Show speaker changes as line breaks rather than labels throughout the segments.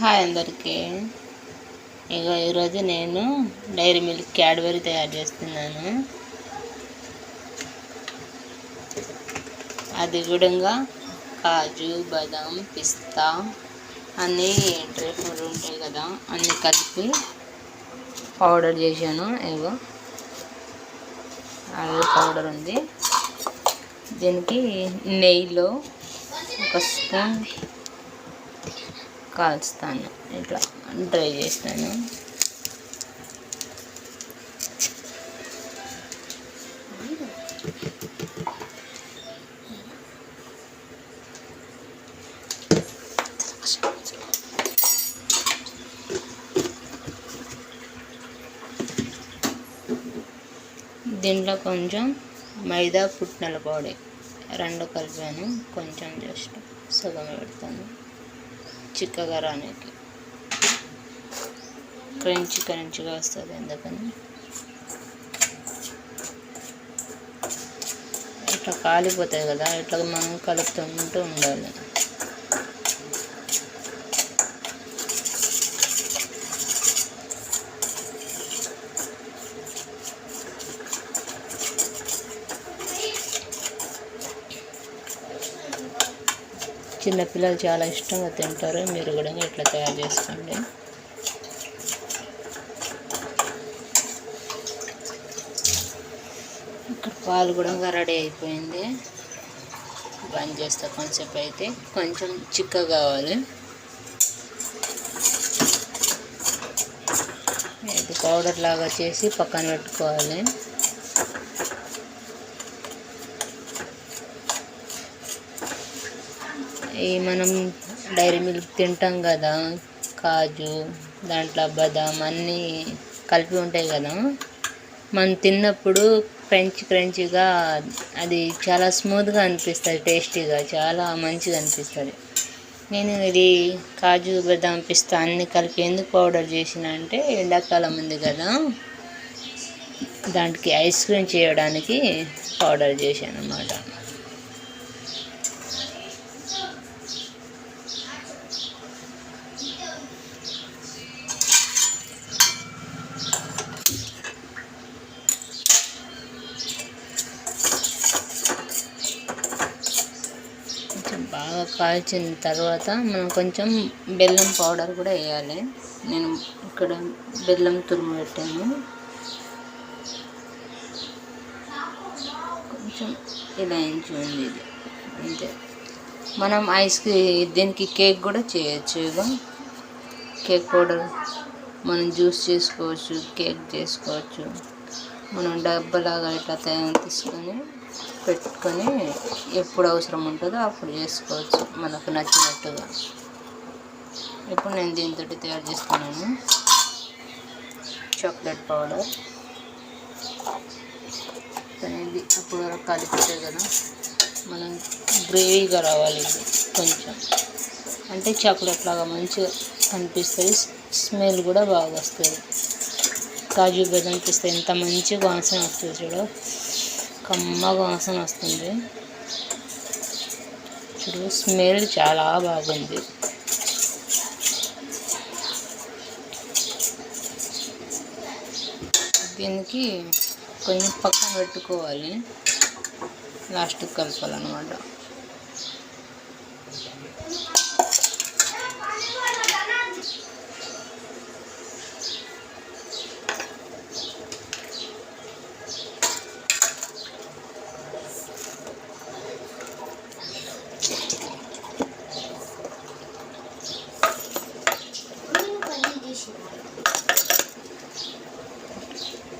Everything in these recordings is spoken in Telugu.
హాయ్ అందరికీ. ఇక ఈరోజు నేను డైరీ మిల్క్ క్యాడ్బరీ తయారు చేస్తున్నాను. అది కూడా కాజు బాదం పిస్తా అన్నీ డ్రై ఫ్రూట్ ఉంటాయి కదా అన్నీ కలిపి పౌడర్ చేశాను. ఇగో అది పౌడర్ ఉంది. దీనికి నెయ్యిలో ఒక స్పూన్ కాల్చుతాను. ఇట్లా డ్రై చేస్తాను. దీంట్లో కొంచెం మైదా పుట్నల పొడి రెండు కలిపాను. కొంచెం జస్ట్ సగం పెడతాను. చిక్కగా రానికి క్రంచి క్రంచిగా వస్తుంది ఎందుకని? ఇట్లా కాలిపోతాయి కదా ఇట్లా మనం కలుపుతుంటూ ఉండాలి. చిన్నపిల్లలు చాలా ఇష్టంగా తింటారు. మీరు కూడా ఇట్లా తయారు చేసుకోండి. ఇక్కడ పాలు కూడా రెడీ అయిపోయింది. బంద్ చేస్తా కొంచెంసేపు అయితే. కొంచెం చిక్క కావాలి. ఇది పౌడర్ లాగా చేసి పక్కన పెట్టుకోవాలి. ఈ మనం డైరీ మిల్క్ తింటాం కదా కాజు దాంట్లో బదాం అన్నీ కలిపి ఉంటాయి కదా. మనం తిన్నప్పుడు క్రంచ్ క్రంచిగా అది చాలా స్మూత్గా అనిపిస్తుంది టేస్టీగా చాలా మంచిగా అనిపిస్తుంది. నేను ఇది కాజు బదాం పిస్తా అన్ని కలిపి ఎందుకు పౌడర్ చేసిన అంటే ఎండాకాలం ఉంది కదా దానికి ఐస్ క్రీమ్ చేయడానికి పౌడర్ చేశాను అన్నమాట కొంచెం బాగా కాల్చిన తర్వాత మనం కొంచెం బెల్లం పౌడర్ కూడా వేయాలి. నేను ఇక్కడ బెల్లం తురుము పెట్టాను. కొంచెం ఇలా ఇంచి ఉంది ఇది. అంతే. మనం ఐస్ దీనికి కేక్ కూడా చేయొచ్చు ఇక కేక్ పౌడర్ మనం జ్యూస్ చేసుకోవచ్చు కేక్ చేసుకోవచ్చు. మనం డబ్బలాగా ఇట్లా తయారు తీసుకొని పెట్టుకొని ఎప్పుడు అవసరం ఉంటుందో అప్పుడు చేసుకోవచ్చు. మనకు నచ్చినట్టుగా. ఇప్పుడు నేను దీంతో తయారు చేస్తున్నాను. Chocolate powder. అనేది అప్పుడు వరకు కలిపితే కదా మనం గ్రేవీగా రావాలి ఇది కొంచెం. అంటే చాక్లెట్ లాగా మంచిగా కనిపిస్తుంది స్మెల్ కూడా బాగా వస్తుంది. కాజు బెదం పిస్తే ఎంత మంచిగా వాసన వస్తుంది చూడ. కమ్మ వాసన వస్తుంది. ఇప్పుడు స్మెల్ చాలా బాగుంది. దీనికి కొంచెం పక్కన పెట్టుకోవాలి. లాస్ట్కి కలపాలన్నమాట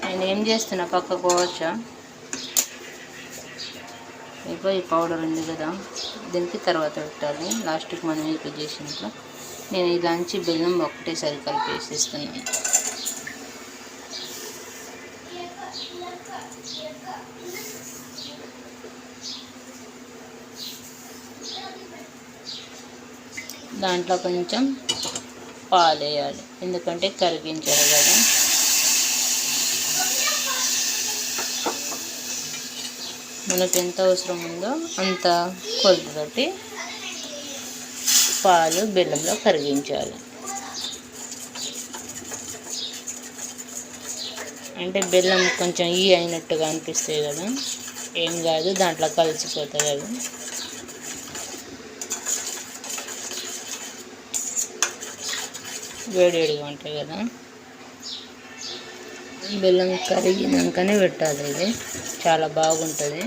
నేను ఏం చేస్తున్నా పక్కకు పోవచ్చా? ఇప్పుడు ఈ పౌడర్ ఉంది కదా దీనికి తర్వాత పెట్టాలి. లాస్ట్కి మనం ఇక చేసినట్లు నేను ఇలాంటి బెల్లం ఒకటేసారి కలిపి వేసేస్తున్నాను దాంట్లో కొంచెం పాలు వేయాలి ఎందుకంటే కరిగించాలి కదా. మనకు ఎంత అవసరం ఉందో అంత కొలతతోటి పాలు బెల్లంలో కరిగించాలి. అంటే బెల్లం కొంచెం ఈ అయినట్టుగా అనిపిస్తుంది కదా ఏం కాదు దాంట్లో కలిసిపోతుంది అది వేడివేడిగా ఉంటాయి కదా. బెల్లం కరిగినాకనే పెట్టాలి ఇది. చాలా బాగుంటుంది.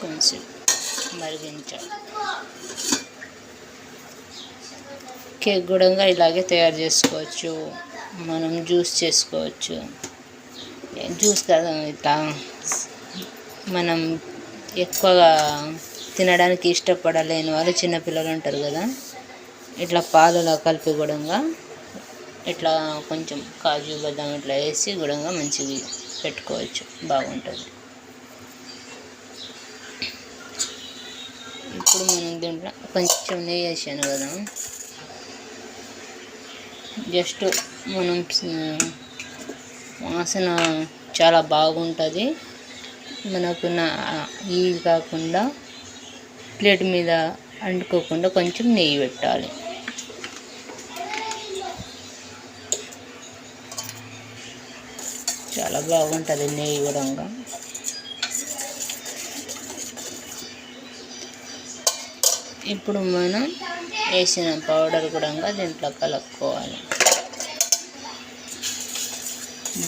కొంచెం మరిగించాలి. కేక్ కూడా ఇలాగే తయారు చేసుకోవచ్చు. మనం జ్యూస్ చేసుకోవచ్చు. జ్యూస్ కదా ఇట్లా మనం ఎక్కువగా తినడానికి ఇష్టపడలేని వాళ్ళు చిన్నపిల్లలు ఉంటారు కదా. ఇట్లా పాలలో కలిపి గుడంగా ఇట్లా కొంచెం కాజు బదాం ఇట్లా వేసి గుడంగా మంచివి పెట్టుకోవచ్చు. బాగుంటుంది. ఇప్పుడు మనం దీంట్లో కొంచెం నెయ్యి వేసాను కదా. జస్ట్ మనం వాసన చాలా బాగుంటుంది. మనకు నా ఈ కాకుండా ప్లేట్ మీద అంటుకోకుండా కొంచెం నెయ్యి పెట్టాలి. చాలా బాగుంటుంది నెయ్యి కూడా ఇప్పుడు మనం వేసిన పౌడర్ కూడా దీంట్లో కలుపుకోవాలి.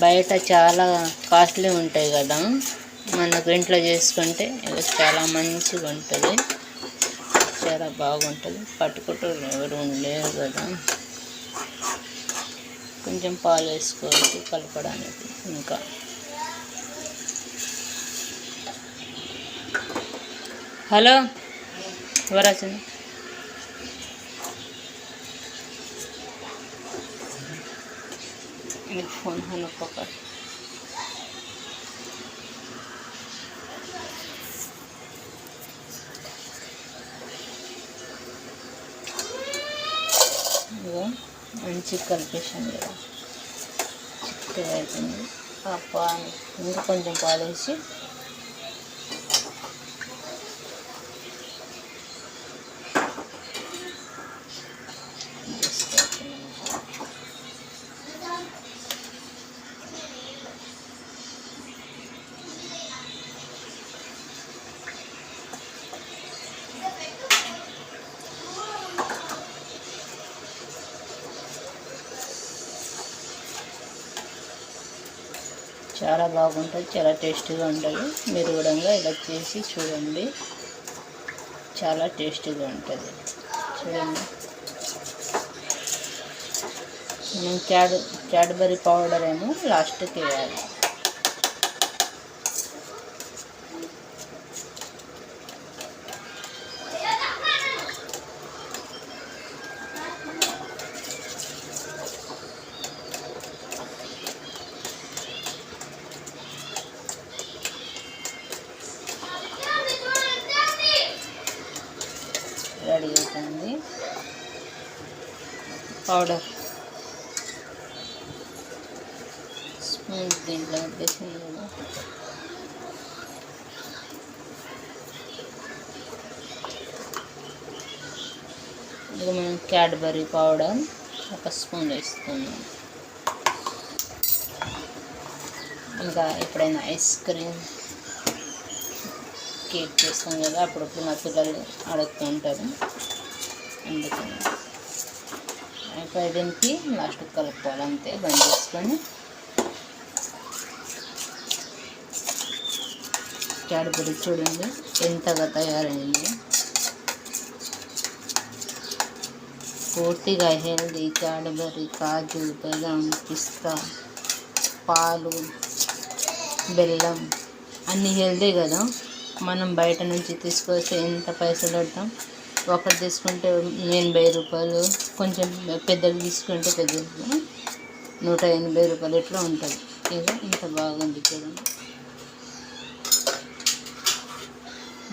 బయట చాలా కాస్ట్లీ ఉంటాయి కదా. మనకు ఇంట్లో చేసుకుంటే ఇది చాలా మంచిగా ఉంటుంది. చాలా బాగుంటుంది. పట్టుకుంటూ ఎవరు లేరు కదా. కొంచెం పాలు వేసుకోవచ్చు కలపడానికి ఇంకా. హలో ఎవరు వచ్చింది ఫోన్ చిక్ కలిపేసాను కదా చిక్కగా అయిపోయింది ఆ పాలు ఇంకా కొంచెం పాలు వేసి చాలా బాగుంటుంది చాలా టేస్టీగా ఉంటుంది. మీరు కూడా ఇలా చేసి చూడండి. చాలా టేస్టీగా ఉంటుంది. చూడండి. మనం క్యాడ్ క్యాడ్బరీ పౌడర్ ఏమో లాస్ట్కి వేయాలి. రెడీ పౌడర్ స్పూన్ దీంట్లో వేసింది కదా ఇది మనం క్యాడ్బరీ పౌడర్ ఒక స్పూన్ వేస్తున్నాం ఇంకా ఎప్పుడైనా ఐస్ క్రీమ్ కేక్ చేస్తాం కదా అప్పుడప్పుడు మా పిల్లలు అడుగుతూ ఉంటారు. అందుకని దీనికి లాస్ట్ కలుపుకోవాలి అంతే. బంద్ చేసుకొని క్యాడ్బరీ చూడండి ఎంతగా తయారైంది. పూర్తిగా హెల్దీ క్యాడ్బరీ కాజు బెల్లం పిస్తా పాలు బెల్లం అన్నీ హెల్దీ కదా. మనం బయట నుంచి తీసుకొస్తే ఎంత పైసలు పెడతాం ఒకటి తీసుకుంటే ఎనభై రూపాయలు కొంచెం పెద్దది తీసుకుంటే పెద్దది నూట ఎనభై రూపాయలు ఎట్లా ఉంటుంది? ఇక ఇంత బాగుంది చూడండి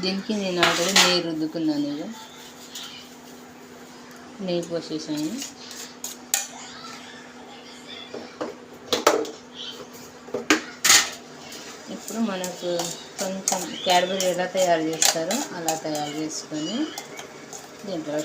దీనికి నేను ఆల్రెడీ నెయ్యి రుద్దుకున్నాను ఇక నెయ్యి పోసేసాను. ఇప్పుడు ఇప్పుడు మనకు కొంచెం క్యాడ్బరీ ఎలా తయారు చేస్తారో అలా తయారు చేసుకొని దీంట్లో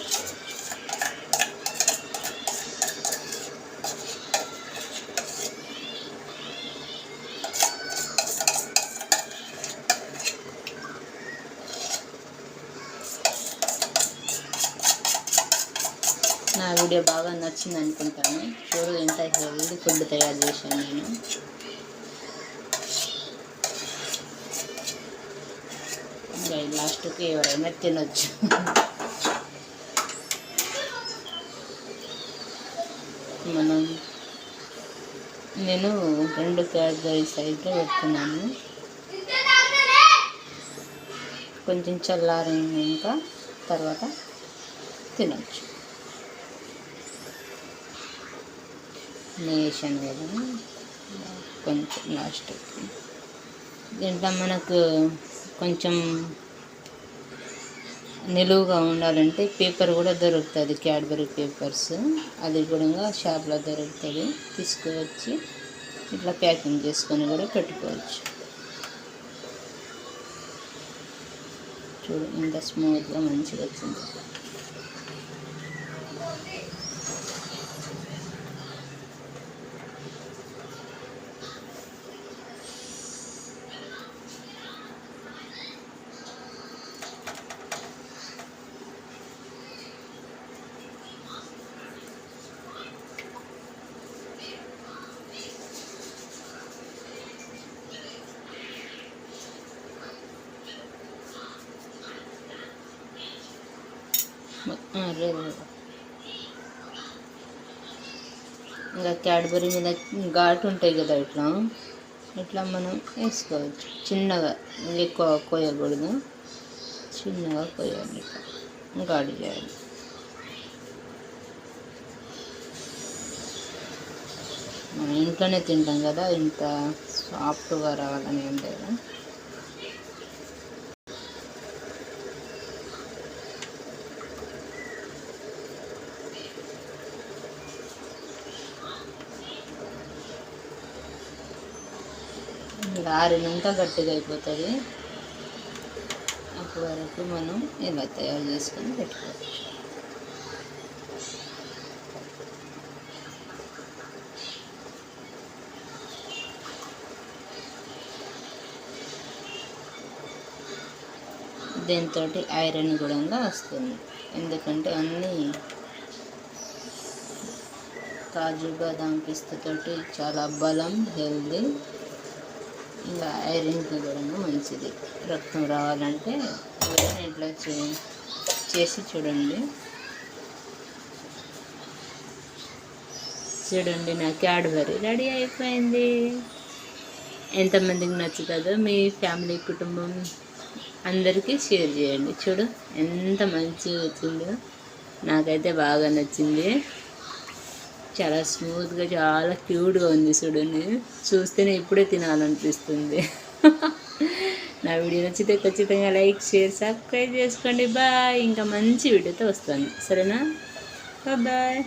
నా వీడియో బాగా నచ్చింది అనుకుంటాను. చూడు ఎంత హెల్దీ ఫుడ్ తయారు చేశాను నేను. ఇంకా లాస్ట్కి ఎవరైనా తినొచ్చు. మనం నేను రెండు క్యాడ్బరీ సైడ్లో పెడుతున్నాను కొంచెం చల్లారినాక తర్వాత తినచ్చు. నేషన్ కదా కొంచెం లాస్ట్. దీంట్లో మనకు కొంచెం నిలువుగా ఉండాలంటే పేపర్ కూడా దొరుకుతుంది క్యాడ్బరీ పేపర్స్. అది కూడా షాప్లో దొరుకుతుంది. తీసుకువచ్చి ఇట్లా ప్యాకింగ్ చేసుకొని కూడా పెట్టుకోవచ్చు. చూడు ఇంత స్మూత్గా మంచిగా వచ్చింది. ఇంకా క్యాడ్బరీ మీద ఘాటు ఉంటాయి కదా ఇట్లా. ఇట్లా మనం వేసుకోవచ్చు. చిన్నగా ఎక్కువ కోయకూడదు. చిన్నగా కోయాలి ఇట్లా. ఘాటు చేయాలి. మనం ఇంట్లోనే తింటాం కదా ఇంత సాఫ్ట్గా రావాలని ఏం లేదు. ఇలా ఆరినాక గట్టిగా అయిపోతుంది అప్పటి వరకు మనం ఇలా తయారు చేసుకొని పెట్టుకోవచ్చు దీంతో ఐరన్ కూడా వస్తుంది. ఎందుకంటే అన్నీ కాజు బాదాం పిస్తతోటి చాలా బలం హెల్దీ. ఇంకా ఐరన్కి కూడా మంచిది. రక్తం రావాలంటే ఇంట్లో ఇట్లా చేసి చూడండి. చూడండి నా క్యాడ్బరీ రెడీ అయిపోయింది. ఎంతమందికి నచ్చుతుందో మీ ఫ్యామిలీ కుటుంబం అందరికీ షేర్ చేయండి. చూడు ఎంత మంచిగా వచ్చిందో. నాకైతే బాగా నచ్చింది. చాలా స్మూత్గా చాలా క్యూట్గా ఉంది చూడండి. చూస్తేనే ఇప్పుడే తినాలనిపిస్తుంది. నా వీడియో నచ్చితే ఖచ్చితంగా లైక్ షేర్ సబ్స్క్రైబ్ చేసుకోండి. బాయ్. ఇంకా మంచి వీడియోతో వస్తాను. సరేనా? బాయ్